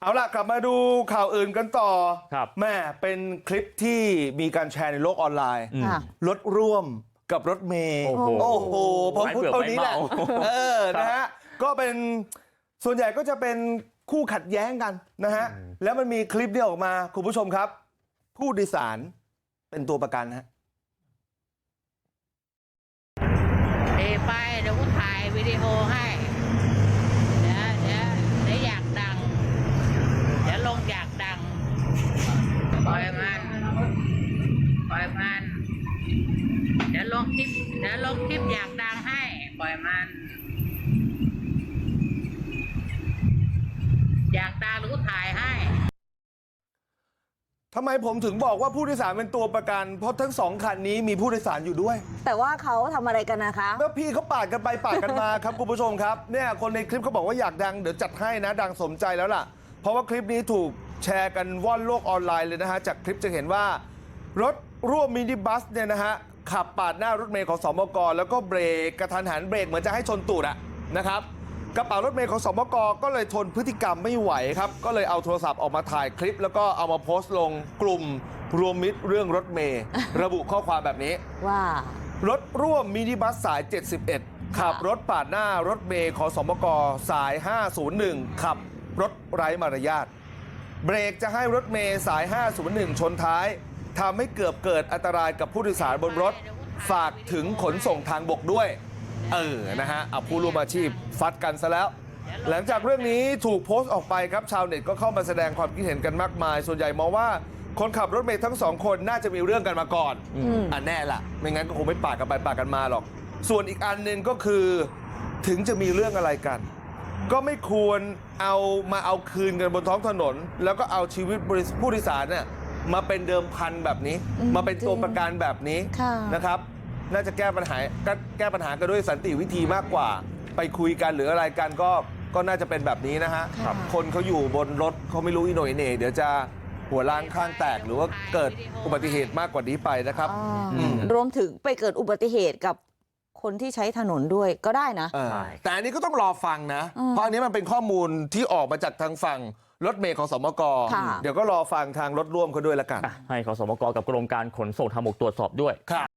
เอาล่ะกลับมาดูข่าวอื่นกันต่อครับแม่เป็นคลิปที่มีการแชร์ในโลกออนไลน์อืมค่ะรถร่วมกับรถเมย์โอ้โหโอ้โหพอพูดเท่านี้แหละไม่เบื่อไม่เมาเออครับนะฮะก็เป็นส่วนใหญ่ก็จะเป็นคู่ขัดแย้งกันนะฮะแล้วมันมีคลิปเนี้ออกมาคุณผู้ชมครับ ผู้โดยสารเป็นตัวประกันฮะเดี๋ยวไปเดี๋ยวกูถ่ายวิดีโอให้เดี๋ยวเดี๋ยวเดี๋ยวอยากดัง เดี๋ยวลงอยากดัง ปล่อยมัน ป ล่อยมัน เดี๋ยวลงคลิป เดี๋ยวลงคลิปอยากดังให้ ปล่อยมัน อยากดังหรือกูถ่ายให้ทำไมผมถึงบอกว่าผู้โดยสารเป็นตัวประกัน เพราะทั้งสองคันนี้มีผู้โดยสารอยู่ด้วย แต่ว่าเขาทำอะไรกันนะคะ เมื่อพี่เขาปาดกันไปปาดกันมา ครับคุณผู้ชมครับเนี่ยคนในคลิปเขาบอกว่าอยากดังเดี๋ยวจัดให้นะ ดังสมใจแล้วล่ะ เพราะว่าคลิปนี้ถูกแชร์กันว่อนโลกออนไลน์เลยนะฮะจากคลิปจะเห็นว่า รถร่วมมินิบัสเนี่ยนะฮะขับปาดหน้ารถเมย์ของสมกแล้วก็เบรกกระทันหันเบรกเหมือนจะให้ชนตูดอะนะครับกระเป๋ารถเมย์ของสมกก็เลยทนพฤติกรรมไม่ไหวครับก็เลยเอาโทรศัพท์ออกมาถ่ายคลิป แล้วก็เอามาโพสต์ลงกลุ่มรวมมิตรเรื่องรถเมย์ระบุข้อความแบบนี้ว่ารถร่วมมินิบัสสาย 71 ขับรถปาดหน้ารถเมย์ขอสมกสาย 501 ขับรถไร้มารยาทเบรกจะให้รถเมย์สาย 501 ชนท้าย ทำให้เกือบเกิดอันตรายกับผู้โดยสารบนรถฝากถึงขนส่งทางบกด้วยเออนะฮะเอาผู้ร่วมอาชีพฟัดกันซะแล้ว หลังจากเรื่องนี้ถูกโพสต์ออกไปครับชาวเน็ตก็เข้ามาแสดงความคิดเห็นกันมากมาย ส่วนใหญ่มองว่าคนขับรถเมย์ทั้งสองคนน่าจะมีเรื่องกันมาก่อนอืมอะแน่ละไม่งั้นก็คงไม่ปาดกันไปปาดกันมาหรอก ส่วนอีกอันหนึ่งก็คือถึงจะมีเรื่องอะไรกัน ก็ไม่ควรเอามาเอาคืนกันบนท้องถนน แล้วก็เอาชีวิตบริผู้โดยสารเนี่ย มาเป็นเดิมพันแบบนี้อืมมาเป็นตัวจริงประกันแบบนี้ค่ะนะครับ น่าจะแก้ปัญหาก็แก้ปัญหากันด้วยสันติวิธีมากกว่า ไปคุยกันหรืออะไรกันก็ก็น่าจะเป็นแบบนี้นะฮะครับคนเขาอยู่บนรถเขาไม่รู้อีโหน่อยเหน่เดี๋ยวจะหัวล้างข้างแตกหรือว่าเกิดอุบัติเหตุมากกว่านี้ไปนะครับอ่าอืมรวมถึงไปเกิดอุบัติเหตุกับ คนที่ใช้ถนนด้วยก็ได้นะเออใช่แต่อันนี้ก็ต้องรอฟังนะอืมเพราะอันนี้มันเป็นข้อมูลที่ออกมาจากทางฝั่งรถเมย์ของสมกค่ะเดี๋ยวก็รอฟังทางรถร่วมเขาด้วยละกันอะให้ขอสมกกับกรมการขนส่งทางบกตรวจสอบด้วยครับ